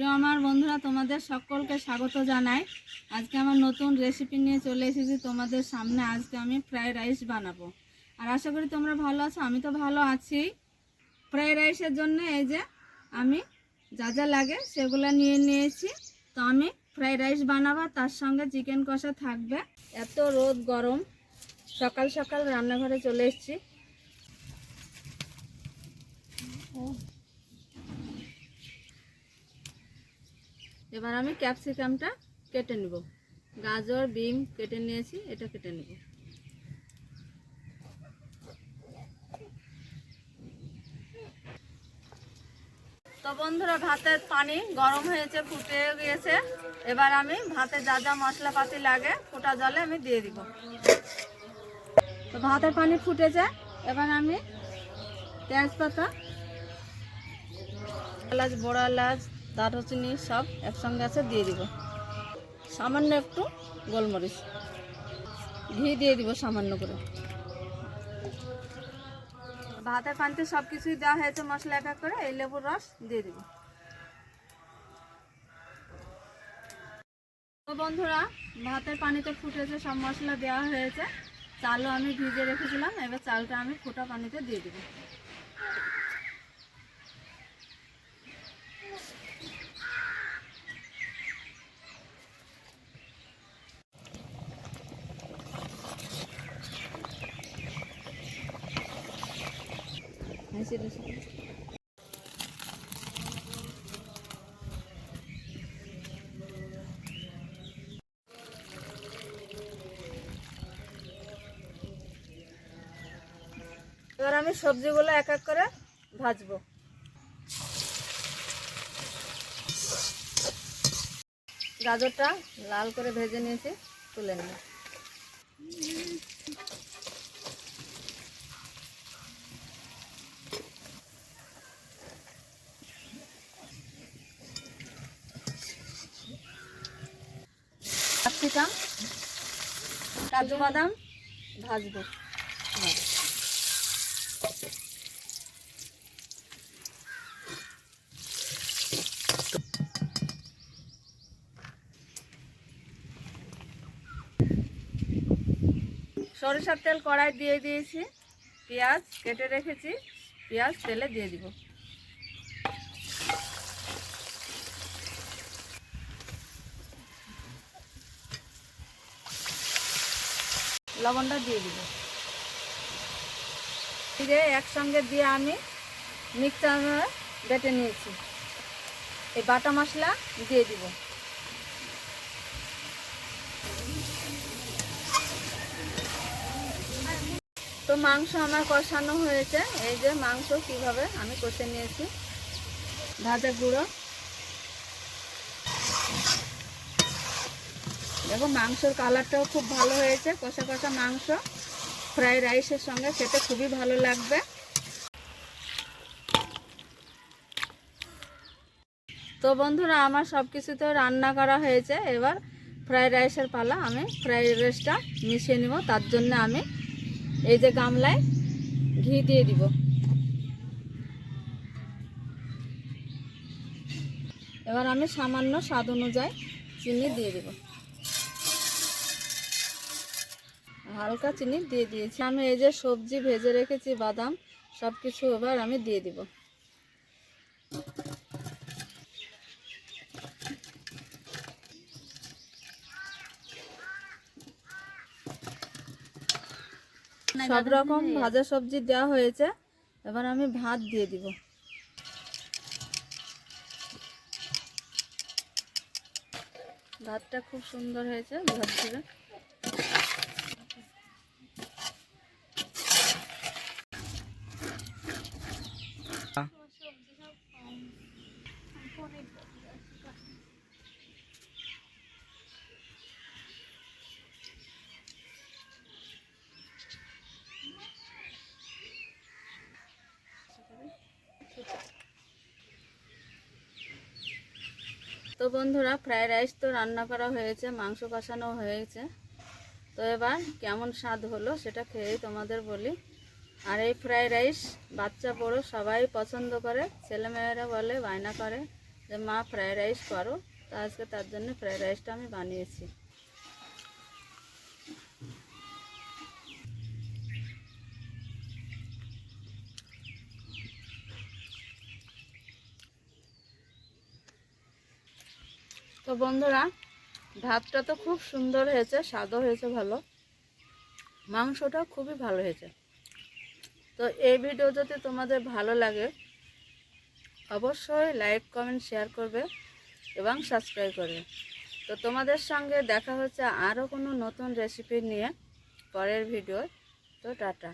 প্রিয় আমার বন্ধুরা, তোমাদের সকলকে স্বাগত জানাই। আজকে আমার নতুন রেসিপি নিয়ে চলে এসেছি তোমাদের সামনে। আজকে আমি ফ্রাইড রাইস বানাবো। আর আশা করি তোমরা ভালো আছো, আমি তো ভালো আছি। ফ্রাইড রাইসের জন্য এই যে আমি যা যা লাগে সেগুলো নিয়ে নিয়েছি। তো আমি ফ্রাইড রাইস বানাবো, তার সঙ্গে চিকেন কষা থাকবে। এত রোদ, গরম। সকাল সকাল রান্নাঘরে চলে এসেছি। এবার আমি ক্যাপসিকামটা কেটে নেব। গাজর, বিম কেটে নিয়েছি, এটা কেটে নেব। তো বন্ধুরা, ভাতের পানি গরম হয়েছে, ফুটে গিয়েছে। এবার আমি ভাতে যা যা মশলাপাতি লাগে, ফোটা জলে আমি দিয়ে দিব। তো ভাতের পানি ফুটেছে, এবার আমি তেজপাতা, এলাচ, বড় এলাচ দারুচিনি সব একসঙ্গে আছে, দিয়ে দিব। সামান্য একটু গোলমরিচ। ঘি দিয়ে দিব সামান্য করে। ভাতের পানিতে সব কিছুই দেওয়া হয়েছে মশলা এক এক করে, এই লেবুর রস দিয়ে দিব। বন্ধুরা, ভাতের পানিতে ফুটেছে সব মশলা দেওয়া হয়েছে। চালও আমি ভিজে রেখেছিলাম, এবার চালটা আমি ফোটা পানিতে দিয়ে দিব। হাসি। এবার আমি সবজিগুলো এক এক করে ভাজবো গাজরটা লাল করে ভেজে নিয়েছি, তুলে নিই ক্যাপসিকাম কাজু বাদাম ভাজবো। সরিষার তেল কড়াই দিয়ে দিয়েছি, পেঁয়াজ কেটে রেখেছি, পেঁয়াজ তেলে দিয়ে দিব লবণটা দিয়ে দিব। দিয়ে একসঙ্গে দিয়ে আমি মিক্সারে বেটে নিয়েছি। এই বাটা মশলা দিয়ে দিব। তো মাংস আমার কষানো হয়েছে। এই যে মাংস কীভাবে আমি কষে নিয়েছি। ভাজা গুঁড়ো। দেখো মাংসর কালারটাও খুব ভালো হয়েছে, কষা কষা মাংস। ফ্রাইড রাইসের সঙ্গে খেতে খুবই ভালো লাগবে। তো বন্ধুরা, আমার সব কিছুতে রান্না করা হয়েছে। এবার ফ্রাইড রাইসের পালা, আমি ফ্রাইড রাইসটা মিশিয়ে নিব। তার জন্য আমি এই যে গামলায় ঘি দিয়ে দিব। এবার আমি সামান্য স্বাদ অনুযায়ী চিনি দিয়ে দেব। হালকা চিনি দিয়ে দিয়েছি। আমি এই যে সবজি ভেজে রেখেছি, বাদাম সব কিছু এবার আমি দিয়ে দিব। সব রকম ভাজা সবজি দেওয়া হয়েছে, এবার আমি ভাত দিয়ে দিব। ভাতটা খুব সুন্দর হয়েছে ঝরঝরে বন্ধুরা, ফ্রাইড রাইস তো রান্না করা হয়েছে, মাংস কষানো হয়েছে। তো এবার কেমন স্বাদ হলো সেটা খেয়েই তোমাদের বলি। আর এই ফ্রাইড রাইস বাচ্চা বড়ো সবাই পছন্দ করে, ছেলেমেয়েরা বলে, বায়না করে যে, মা ফ্রায়েড রাইস করো। তো আজকে তার জন্য ফ্রায়েড রাইসটা আমি বানিয়েছি। তো বন্ধুরা, ভাতটা তো খুব সুন্দর হয়েছে, স্বাদও হয়েছে ভালো। মাংসটাও খুবই ভালো হয়েছে। তো এই ভিডিও যদি তোমাদের ভালো লাগে, অবশ্যই লাইক, কমেন্ট, শেয়ার করবে এবং সাবস্ক্রাইব করবে। তো তোমাদের সঙ্গে দেখা হচ্ছে আরও কোনো নতুন রেসিপি নিয়ে পরের ভিডিও তো টাটা।